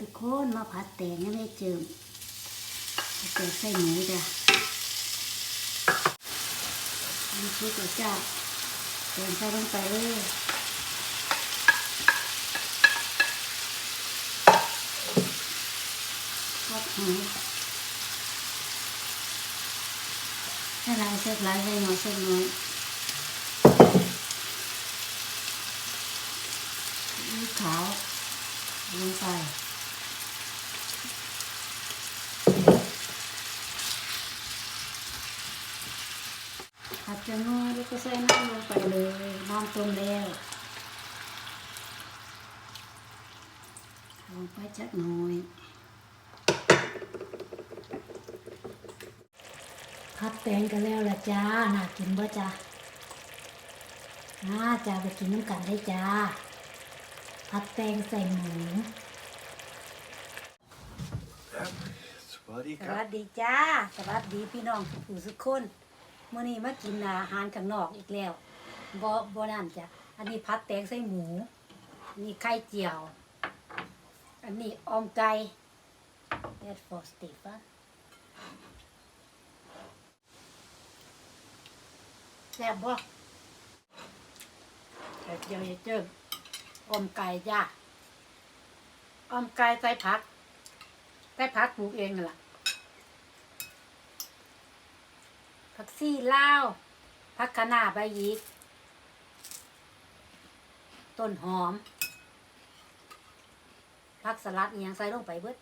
ทุกคนมาผัดแตงยังไม่เจิมผัดแตงใส่หมูจ้ะนี่คือตัวจ้าแตงใส่ลงไปเลยทอดหมูใส่หลายเส้นหลายใส่น้อยเส้นน้อยขาว ลงไปผัดจะงอแล้วก็ใส่น้ำลงไปเลยน้ำต้มแล้วลงไปจักหน่อยผัดแตงกันแล้วละจ้าน่ากินบ่จ้าน่าจะไปกินน้ำกันได้จ้า ผัดแตงใส่หมูสวัสดีสครัวับสดีจ้า สวัสดีพี่น้องผู้สุกคนมื้อนี้มากินอาหารข้างนอกอีกแล้วบ่บ่นั่นจ้ะ อันนี้ผัดแตงใส่หมู อันนี้ไข่เจียว อันนี้ออมไก่ That for Stephen แซ่บบ่ไข่เจียวอย่าเจิ้ม อมไก่จ้าออมไก่ใส่ผักใส่ผักปลูกเองนั่นล่ะผักซี่ลาวผักคะน้าใบยิกต้นหอมผักสลัดอหยังใส่ลงไปเบิด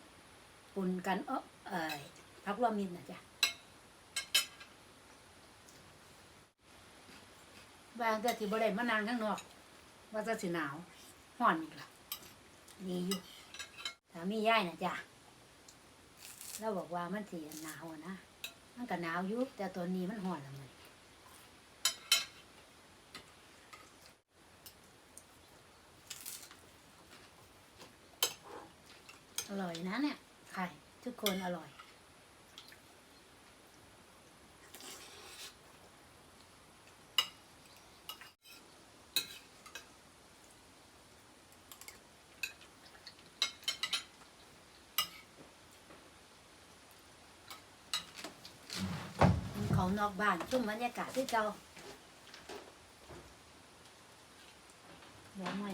ปุ่นกันเออเอ้ยผักรวมมิตรนะจ๊ะบางแต่ที่บ่ได้มานางข้างนอก ว่าจะสิหนาว ห่อนอีกละดีอยู่ถ้ามีย่ายนะจ๊ะแล้วบอกว่ามันสิหนาวอะนะมันก็หนาวอยู่แต่ตัวนี้มันห่อนละมันอร่อยนะเนี่ยไข่ทุกคนอร่อย ของนอกบ้านช่วงบรรยากาศที่เจ้าหัวใหม่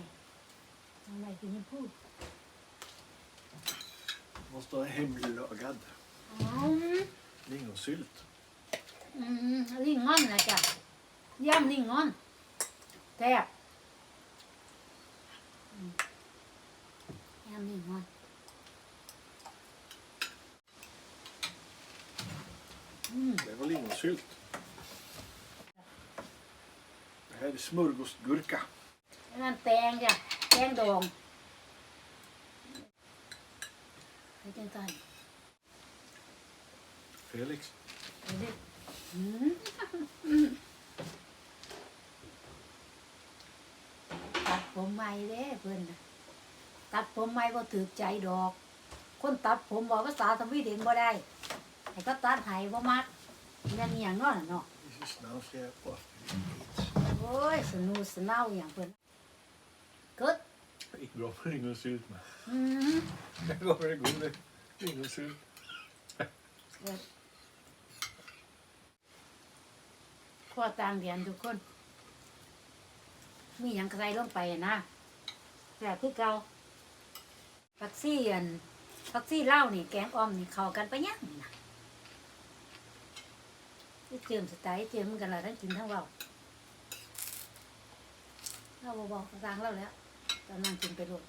หัวใหม่กินยังพูด Måste ha hemlagad อ๋อ lingonsylt. อืมลิงงอนนะจ๊ะย่ำลิงงอนแซ่บอืมย่ำลิงงอน อืม Det var lingonsylt. Det här är smörgåsgurka. อันนั่นแตงจ้ะแตงดองไปจังสัน Felix. ไปดิอืมตัดผมใหม่เด้เพื่อนน่ะตัดผมใหม่ก็ถือใจดอก คนตัดผมบอกภาษาสวีเดนบ่ได้ ให้ก็ตัดให้บ่มักเรื่องอหย่างเนั้นเนาะ This is now ska jag på. โอ้ยสนุกสนาวอย่างเพิ่นกึด Det gick bra med lingonsylt med. อืม Jag gav det god lingonsylt. เกิดข้อต่างเดียนทุกคน มีหยังใส่ลงไปอะนะแต่คือเก่าผักซี่อันผักซี่เหล้านี่แกงอ่อมนี่เข้ากันไปยังนี่นะ ที่เจิมสไตล์เจิมมันกันละทั้งกินทั้งเบาเราบอกกลางเราแล้วกำลังกินไปโลด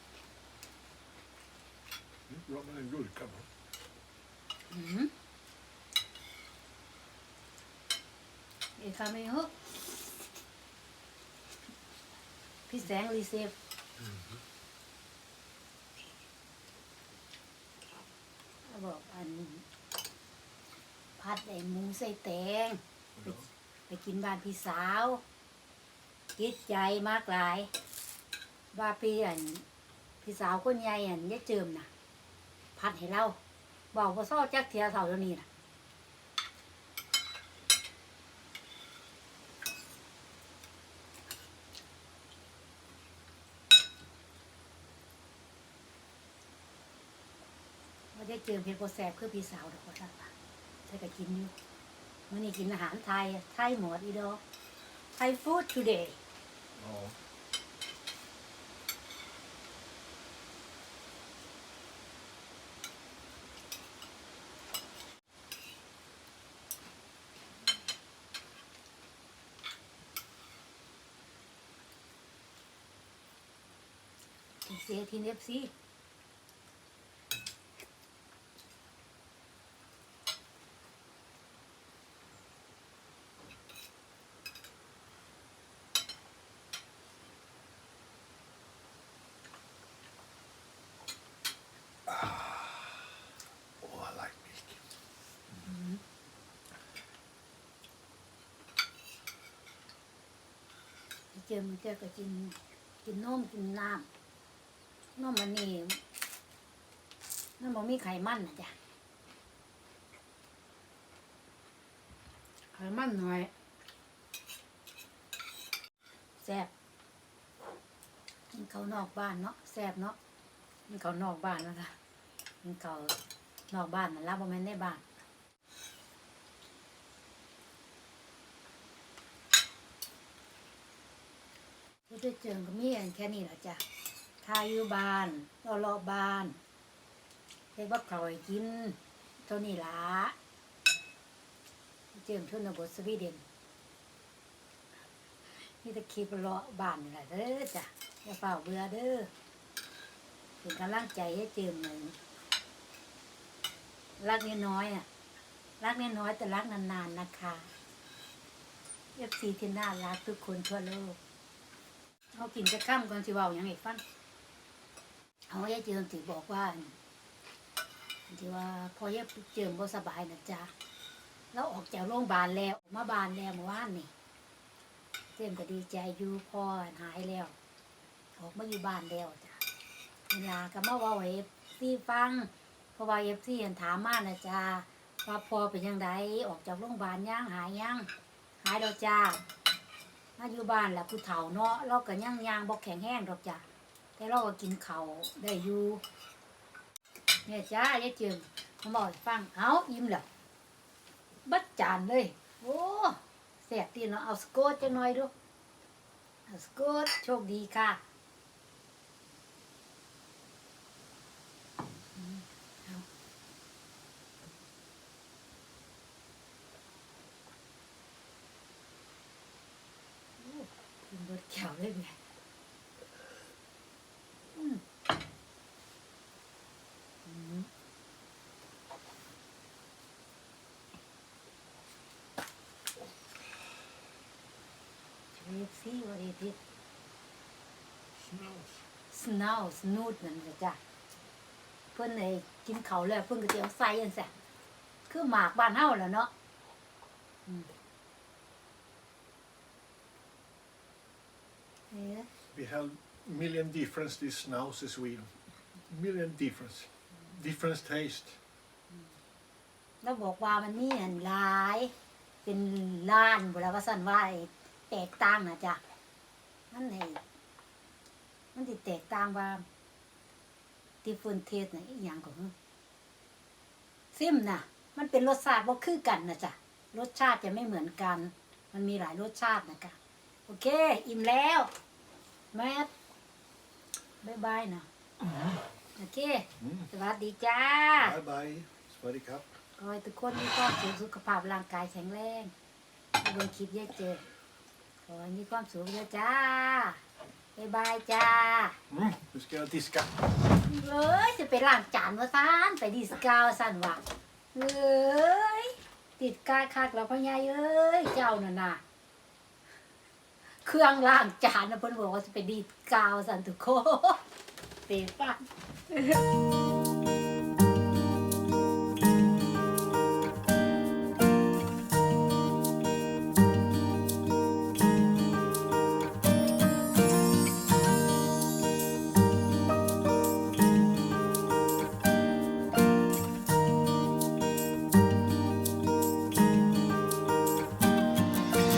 Det är Bra med en gurka på. อืมเอกาไม่ฮุกพี่แสงรีเซฟเขาบอกอัน พัดไอ้หมูใส่แตง Ja. ไปกินบ้านพี่สาวจิตใจมากหลาย ว่าพี่อันพี่สาวคนใหญ่อันยายเจิมน่ะ พัดให้เราบอกว่าซ้อจักเทียเท่าเดี๋ยวนี้น่ะได้เจอเพชรโปแสบคือพี่สาวดอกว่าท่าน ว่าใช่ก็กินอยู่มื่อนี้กินอาหารไทย ไทยหมดอีดอกไทยฟู้ด today Ja. กินเสียทีเอฟซี Oh, เจอมันเจอก็กิน กินนมกินน้ำนมมันนี่มันบ่มีไขมันนะจ๊ะไขมันหน่อยแซ่บกินเขาวนอกบ้านเนาะแซ่บเนาะกินเขาวนอกบ้านนะคะกินเขานอกบ้านมันรับบ่แม่นในบ้าน ก็ จะเจอก็มีอันแค่นี้แหละจ้ะทายอยู่บ้านรอรอบ้านเรียกว่าเขาให้กินเท่านี้ละเจิมชนบทสวีเดนนี่ตะคีบรอบ้านนี่แหละเด้อจ้ะอย่าเฝ้าเบื่อเด้อเป็นกำลังใจให้เจิมหนึ่งรักน้อยๆอะรักน้อยๆแต่รักนานๆนะคะเอฟซีที่น่ารักทุกคนทั่วโลก เอากินจะข้ามก่อนสิเว้าหยังอีกฟังเอายายเจิมสิบอกว่าที่ว่าพอยายเจิมบ่สบายนะจ๊ะแล้วออกจากโรงพยาบาลแล้วออกมาบานแล้วเมื่อวานนี่เจิมก็ดีใจอยู่พอหายแล้ว ออกมาอยู่บ้านแล้วจ้ะเวลาก็มาเว้าให้เอฟซีฟังเพราะว่าเอฟซีเห็นถามมานะจ๊ะว่าพอเป็นยังไงออกจากโรงพยาบาลยังหายยังหายแล้วจ้า มาอยู่บ้านแหละผู้เฒ่าเนาะเราก็ย่างยางบอกแข็งแห้งดอกจ้ะแต่เราก็กินเขาได้อยู่เนี่ยจ้ายายจิมเขาบอกฟังเอาอิ่มแล้วบัดจานเลย โอ้แสบตีเนาะเอาสโกตจะหน่อยดูเอาสโกตโชคดีค่ะอืมเอาโอ้กินเบิดแก้วเลยแม่อืมอืม เรียก ซี่ว่าเรียก Snows. สนาวสนูดนั่นแหละจ้ะเพิ่นเลยกินเขาวแล้วเพิ่นก็จะเอาใส่อันซะคือหมากบ้านเฮาแหล้วเนาะอืมเอ๊ะ We have million difference this snows in Sweden. Million difference. Different taste. แล้วบอกว่ามันมีอันหลาย เป็นล้านบุรว่าสั่นว่าไอ้แตกต่างนะจ้ะ มันไอ้มันติแตกต่างว่าที่ฟืนเทสนะอีกอย่างของซิมนะมันเป็นรสชาติบ่คือกันนะจ๊ะรสชาติจะไม่เหมือนกัน มันมีหลายรสชาตินะคะโอเค อิ่มแล้วแมทบายบายนะโอเค Mm. สวัสดีจ้า Bye bye. Swaddy cup. ขอให้ทุกคนมีความสุขสุขภาพร่างกายแข็งแรงให้เบิ่งคลิปเยอะเจอ ขอให้มีความสุขเยอะจ้าบ๊ายบายจ้า Mm. Nu ska jag diska. เอ้ยจะไปล้างจานว่าซานไปดิสกาวสันวะเอ้ยติดกายคักแล้วพ่อใหญ่เอ้ยเจ้าน่ะนะเครื่องล้างจานนะเพิ่นบอกว่าจะไปดีดกาวสันทุกคนเตะปัน